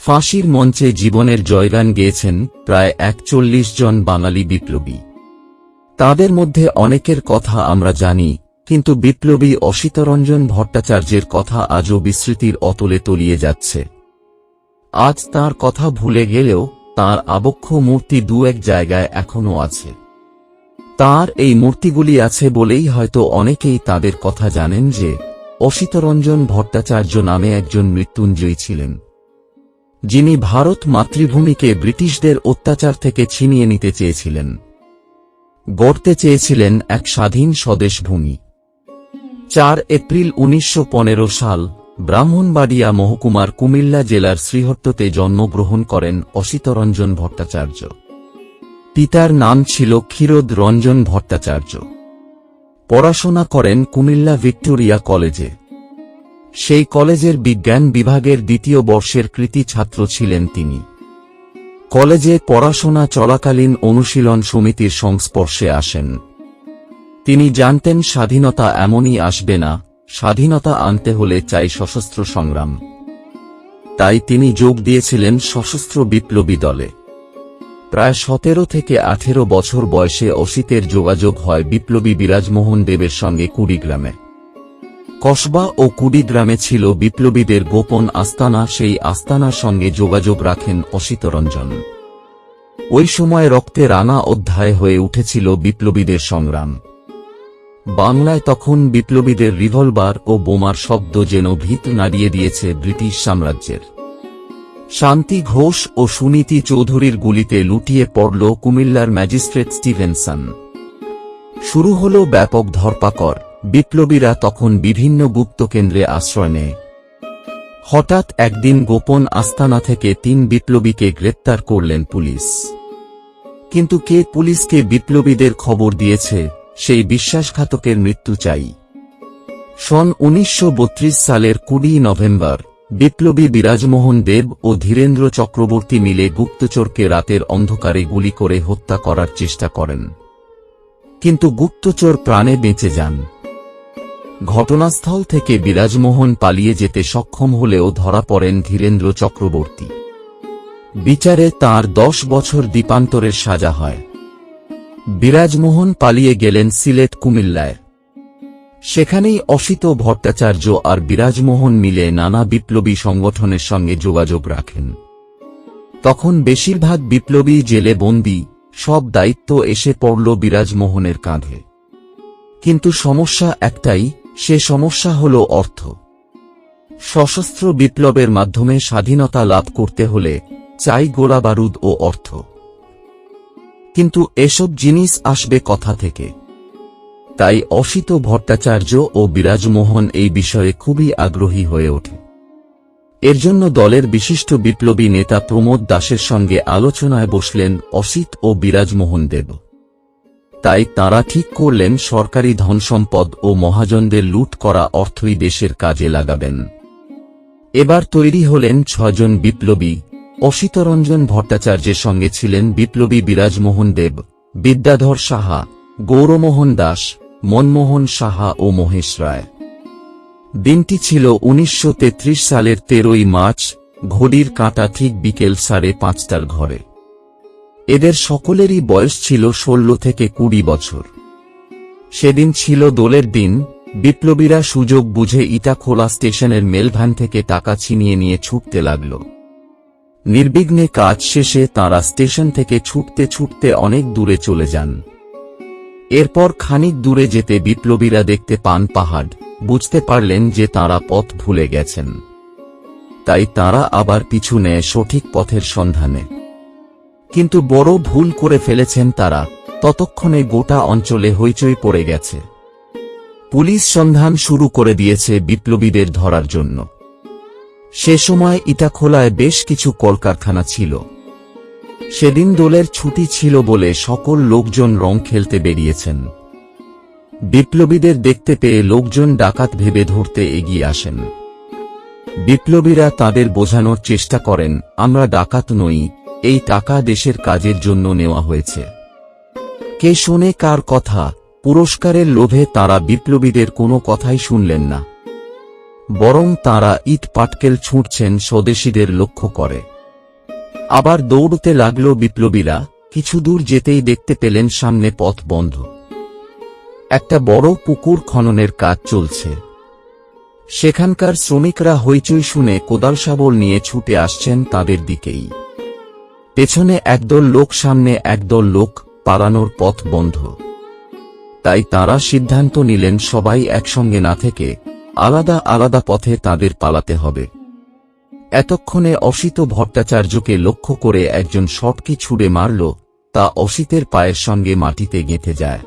ফাঁসির মঞ্চে জীবনের জয়গান গেয়েছেন প্রায় একচল্লিশ জন বাঙালি বিপ্লবী। তাদের মধ্যে অনেকের কথা আমরা জানি, কিন্তু বিপ্লবী অসিতরঞ্জন ভট্টাচার্যের কথা আজও বিস্মৃতির অতলে তলিয়ে যাচ্ছে। আজ তার কথা ভুলে গেলেও তার আবক্ষ মূর্তি দু এক জায়গায় এখনও আছে। তার এই মূর্তিগুলি আছে বলেই হয়তো অনেকেই তাদের কথা জানেন যে, অসিতরঞ্জন ভট্টাচার্য নামে একজন মৃত্যুঞ্জয়ী ছিলেন। যিনি ভারত মাতৃভূমিকে ব্রিটিশদের অত্যাচার থেকে ছিনিয়ে নিতে চেয়েছিলেন। গড়তে চেয়েছিলেন এক স্বাধীন স্বদেশ ভূমি। চার এপ্রিল উনিশশো পনেরো সাল, ব্রাহ্মণবাড়িয়া মহকুমার কুমিল্লা জেলার শ্রীহট্টতে জন্মগ্রহণ করেন অসিতরঞ্জন ভট্টাচার্য। পিতার নাম ছিল ক্ষীরোদ রঞ্জন ভট্টাচার্য। পড়াশোনা করেন কুমিল্লা ভিক্টোরিয়া কলেজে। সেই কলেজের বিজ্ঞান বিভাগের দ্বিতীয় বর্ষের কৃতি ছাত্র ছিলেন তিনি। কলেজে পড়াশোনা চলাকালীন অনুশীলন সমিতির সংস্পর্শে আসেন। তিনি জানতেন স্বাধীনতা এমনই আসবে না, স্বাধীনতা আনতে হলে চাই সশস্ত্র সংগ্রাম। তাই তিনি যোগ দিয়েছিলেন সশস্ত্র বিপ্লবী দলে। প্রায় সতেরো থেকে আঠেরো বছর বয়সে অসিতের যোগাযোগ হয় বিপ্লবী বিরাজমোহন দেবের সঙ্গে কুড়িগ্রামে। কসবা ও কুড়িগ্রামে ছিল বিপ্লবীদের গোপন আস্তানা, সেই আস্তানার সঙ্গে যোগাযোগ রাখেন অসিতরঞ্জন। ওই সময় রক্তে রানা অধ্যায় হয়ে উঠেছিল বিপ্লবীদের সংগ্রাম। বাংলায় তখন বিপ্লবীদের রিভলভার ও বোমার শব্দ যেন ভিত নাড়িয়ে দিয়েছে ব্রিটিশ সাম্রাজ্যের। শান্তি ঘোষ ও সুনীতি চৌধুরীর গুলিতে লুটিয়ে পড়ল কুমিল্লার ম্যাজিস্ট্রেট স্টিভেনসন। শুরু হল ব্যাপক ধরপাকড়। বিপ্লবীরা তখন বিভিন্ন গুপ্ত কেন্দ্রে আশ্রয় নেয়। হঠাৎ একদিন গোপন আস্তানা থেকে তিন বিপ্লবীকে গ্রেপ্তার করলেন পুলিশ। কিন্তু কে পুলিশকে বিপ্লবীদের খবর দিয়েছে, সেই বিশ্বাসঘাতকের মৃত্যু চাই। সন উনিশশো বত্রিশ সালের কুড়ি নভেম্বর বিপ্লবী বিরাজমোহন দেব ও ধীরেন্দ্র চক্রবর্তী মিলে গুপ্তচরকে রাতের অন্ধকারে গুলি করে হত্যা করার চেষ্টা করেন। কিন্তু গুপ্তচর প্রাণে বেঁচে যান। ঘটনাস্থল থেকে বিরাজমোহন পালিয়ে যেতে সক্ষম হলেও ধরা পড়েন ধীরেন্দ্র চক্রবর্তী। বিচারে তার দশ বছর দ্বীপান্তরের সাজা হয়। বিরাজমোহন পালিয়ে গেলেন সিলেট কুমিল্লায়। সেখানেই অসিত ভট্টাচার্য আর বিরাজমোহন মিলে নানা বিপ্লবী সংগঠনের সঙ্গে যোগাযোগ রাখেন। তখন বেশিরভাগ বিপ্লবী জেলে বন্দী, সব দায়িত্ব এসে পড়ল বিরাজমোহনের কাঁধে। কিন্তু সমস্যা একটাই, সে সমস্যা হল অর্থ। সশস্ত্র বিপ্লবের মাধ্যমে স্বাধীনতা লাভ করতে হলে চাই গোলা বারুদ ও অর্থ। কিন্তু এসব জিনিস আসবে কথা থেকে। তাই অসিত ভট্টাচার্য ও বিরাজমোহন এই বিষয়ে খুবই আগ্রহী হয়ে ওঠে। এর জন্য দলের বিশিষ্ট বিপ্লবী নেতা প্রমোদ দাসের সঙ্গে আলোচনায় বসলেন অসিত ও বিরাজমোহন দেব। তাই তারা ঠিক করলেন সরকারি ধনসম্পদ ও মহাজনদের লুট করা অর্থই দেশের কাজে লাগাবেন। এবার তৈরি হলেন ছজন বিপ্লবী। অসিতরঞ্জন ভট্টাচার্যের সঙ্গে ছিলেন বিপ্লবী বিরাজমোহন দেব, বিদ্যাধর সাহা, গৌরমোহন দাস মনমোহন সাহা ও মহেশ রায়। দিনটি ছিল উনিশশো তেত্রিশ সালের তেরোই মার্চ, ঘড়ির কাঁটা ঠিক বিকেল সাড়ে পাঁচটার ঘরে। এদের সকলেরই বয়স ছিল ষোলো থেকে কুড়ি বছর। সেদিন ছিল দোলের দিন, বিপ্লবীরা সুযোগ বুঝে ইটাখোলা স্টেশনের মেলভ্যান থেকে টাকা ছিনিয়ে নিয়ে ছুটতে লাগল। নির্বিঘ্নে কাজ শেষে তাঁরা স্টেশন থেকে ছুটতে ছুটতে অনেক দূরে চলে যান। এরপর খানিক দূরে যেতে বিপ্লবীরা দেখতে পান পাহাড়। বুঝতে পারলেন যে তাঁরা পথ ভুলে গেছেন। তাই তারা আবার পিছু নেয় সঠিক পথের সন্ধানে। কিন্তু বড় ভুল করে ফেলেছেন তারা। ততক্ষণে গোটা অঞ্চলে হইচই পড়ে গেছে। পুলিশ সন্ধান শুরু করে দিয়েছে বিপ্লবীদের ধরার জন্য। সে সময় ইটাখোলায় বেশ কিছু কলকারখানা ছিল। সেদিন দোলের ছুটি ছিল বলে সকল লোকজন রং খেলতে বেরিয়েছেন। বিপ্লবীদের দেখতে পেয়ে লোকজন ডাকাত ভেবে ধরতে এগিয়ে আসেন। বিপ্লবীরা তাদের বোঝানোর চেষ্টা করেন, আমরা ডাকাত নই, এই টাকা দেশের কাজের জন্য নেওয়া হয়েছে। কে শোনে কার কথা, পুরস্কারের লোভে তারা বিপ্লবীদের কোনো কথাই শুনলেন না। বরং তারা ইট পাটকেল ছুঁড়ছেন স্বদেশীদের লক্ষ্য করে। আবার দৌড়তে লাগল বিপ্লবীরা, কিছু দূর যেতেই দেখতে পেলেন সামনে পথ বন্ধ। একটা বড় পুকুর খননের কাজ চলছে। সেখানকার শ্রমিকরা হইচই শুনে কোদাল শাবল নিয়ে ছুটে আসছেন তাদের দিকেই। পেছনে একদল লোক, সামনে একদল লোক, পালানোর পথ বন্ধ। তাই তারা সিদ্ধান্ত নিলেন সবাই একসঙ্গে না থেকে আলাদা আলাদা পথে তাদের পালাতে হবে। এতক্ষণে অসিত ভট্টাচার্যকে লক্ষ্য করে একজন শটকি ছুড়ে মারল, তা অসিতের পায়ের সঙ্গে মাটিতে গেঁথে যায়।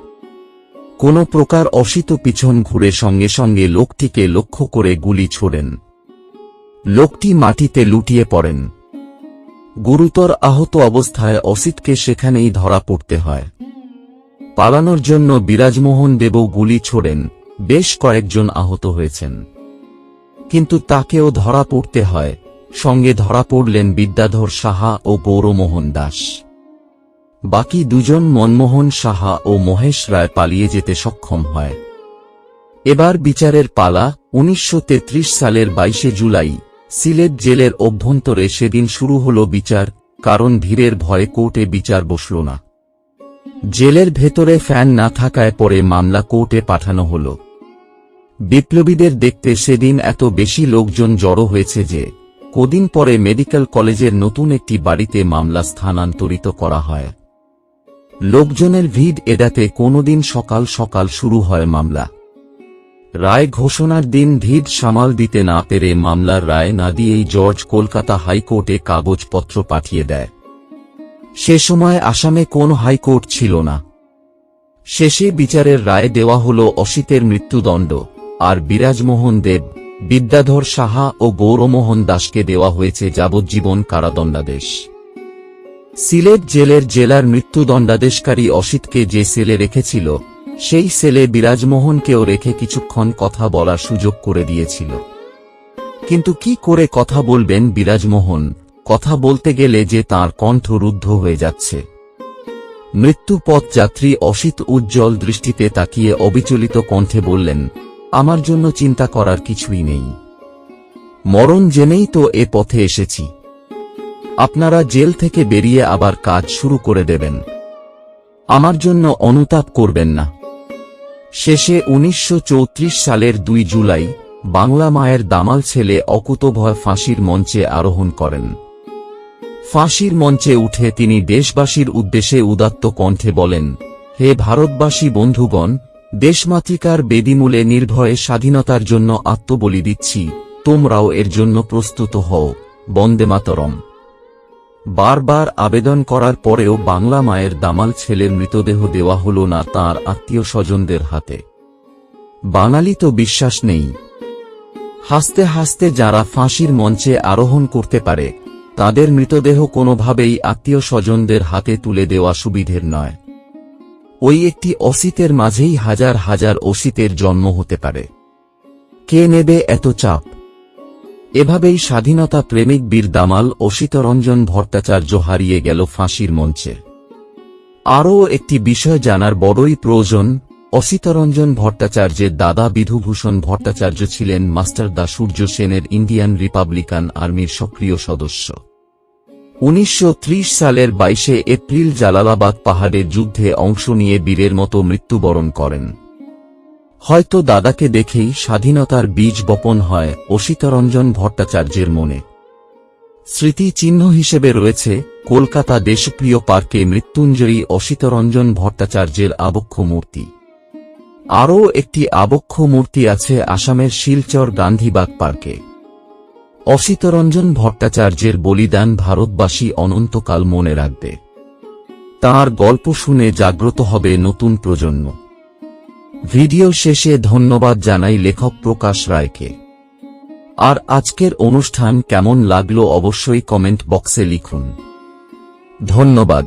কোন প্রকার অসিত পিছন ঘুরে সঙ্গে সঙ্গে লোকটিকে লক্ষ্য করে গুলি ছোড়েন। লোকটি মাটিতে লুটিয়ে পড়েন। গুরুতর আহত অবস্থায় অসিতকে সেখানেই ধরা পড়তে হয়। পালানোর জন্য বিরাজমোহন দেবও গুলি ছোড়েন, বেশ কয়েকজন আহত হয়েছেন। কিন্তু তাকেও ধরা পড়তে হয়। সঙ্গে ধরা পড়লেন বিদ্যাধর সাহা ও গৌরমোহন দাস। বাকি দুজন মনমোহন সাহা ও মহেশ রায় পালিয়ে যেতে সক্ষম হয়। এবার বিচারের পালা উনিশশো তেত্রিশ সালের বাইশে জুলাই, সিলেট জেলের অভ্যন্তরে সেদিন শুরু হল বিচার, কারণ ভিড়ের ভয়ে কোর্টে বিচার বসল না। জেলের ভেতরে ফ্যান না থাকায় পরে মামলা কোর্টে পাঠানো হল। বিপ্লবীদের দেখতে সেদিন এত বেশি লোকজন জড়ো হয়েছে যে কদিন পরে মেডিকেল কলেজের নতুন একটি বাড়িতে মামলা স্থানান্তরিত করা হয়। লোকজনের ভিড় এড়াতে কোনোদিন সকাল সকাল শুরু হয় মামলা। রায় ঘোষণার দিন ভিড় সামাল দিতে না পেরে মামলার রায় না দিয়েই জর্জ কলকাতা হাইকোর্টে কাগজপত্র পাঠিয়ে দেয়। সে সময় আসামে কোন হাইকোর্ট ছিল না। শেষে বিচারের রায় দেওয়া হল অসিতের মৃত্যুদণ্ড, আর বিরাজমোহন দেব বিদ্যাধর সাহা ও গৌরমোহন দাসকে দেওয়া হয়েছে যাবজ্জীবন কারাদণ্ডাদেশ। সিলেট জেলের জেলার মৃত্যুদণ্ডাদেশকারী অসিতকে যে সেলে রেখেছিল, সেই সেলে বিরাজমোহনকেও রেখে কিছুক্ষণ কথা বলার সুযোগ করে দিয়েছিল। কিন্তু কি করে কথা বলবেন বিরাজমোহন? কথা বলতে গেলে যে তার কণ্ঠ রুদ্ধ হয়ে যাচ্ছে। মৃত্যুপথ যাত্রী অসিত উজ্জ্বল দৃষ্টিতে তাকিয়ে অবিচলিত কণ্ঠে বললেন আমার জন্য চিন্তা করার কিছুই নেই। মরণ জেনেই তো এ পথে এসেছি। আপনারা জেল থেকে বেরিয়ে আবার কাজ শুরু করে দেবেন। আমার জন্য অনুতাপ করবেন না। শেষে উনিশশো চৌত্রিশ সালের দুই জুলাই, বাংলা মায়ের দামাল ছেলে অকুতভয় ফাঁসির মঞ্চে আরোহণ করেন। ফাঁসির মঞ্চে উঠে তিনি দেশবাসীর উদ্দেশ্যে উদাত্ত কণ্ঠে বলেন, হে ভারতবাসী বন্ধুগণ দেশমাতৃকার বেদিমূলে নির্ভয়ে স্বাধীনতার জন্য আত্মবলি দিচ্ছি, তোমরাও এর জন্য প্রস্তুত হও। বন্দে মাতরম। বারবার আবেদন করার পরেও বাংলা মায়ের দামাল ছেলের মৃতদেহ দেওয়া হল না তার আত্মীয় স্বজনদের হাতে। বাঙালি তো বিশ্বাস নেই। হাসতে হাসতে যারা ফাঁসির মঞ্চে আরোহণ করতে পারে, তাদের মৃতদেহ কোনোভাবেই আত্মীয় স্বজনদের হাতে তুলে দেওয়া সুবিধের নয়। ওই একটি অসিতের মাঝেই হাজার হাজার অসিতের জন্ম হতে পারে। কে নেবে এত চাপ? এভাবেই স্বাধীনতা প্রেমিক বীর দামাল অসিতরঞ্জন ভট্টাচার্য হারিয়ে গেল ফাঁসির মঞ্চে। আরও একটি বিষয় জানার বড়ই প্রয়োজন, অসিতরঞ্জন ভট্টাচার্যের দাদা বিধুভূষণ ভট্টাচার্য ছিলেন মাস্টার দা সূর্য সেনের ইন্ডিয়ান রিপাবলিকান আর্মির সক্রিয় সদস্য। উনিশশো ত্রিশ সালের বাইশে এপ্রিল জালালাবাদ পাহাড়ের যুদ্ধে অংশ নিয়ে বীরের মতো মৃত্যুবরণ করেন। হয়তো দাদাকে দেখেই স্বাধীনতার বীজ বপন হয় অসিতরঞ্জন ভট্টাচার্যের মনে। স্মৃতি চিহ্ন হিসেবে রয়েছে কলকাতা দেশপ্রিয় পার্কে মৃত্যুঞ্জয়ী অসিতরঞ্জন ভট্টাচার্যের আবক্ষ মূর্তি। আরও একটি আবক্ষ মূর্তি আছে আসামের শিলচর গান্ধীবাগ পার্কে। অসিতরঞ্জন ভট্টাচার্যের বলিদান ভারতবাসী অনন্তকাল মনে রাখবে। তার গল্প শুনে জাগ্রত হবে নতুন প্রজন্ম। ভিডিও শেষে ধন্যবাদ জানাই লেখক প্রকাশ রায়কে। আর আজকের অনুষ্ঠান কেমন লাগল অবশ্যই কমেন্ট বক্সে লিখুন। ধন্যবাদ।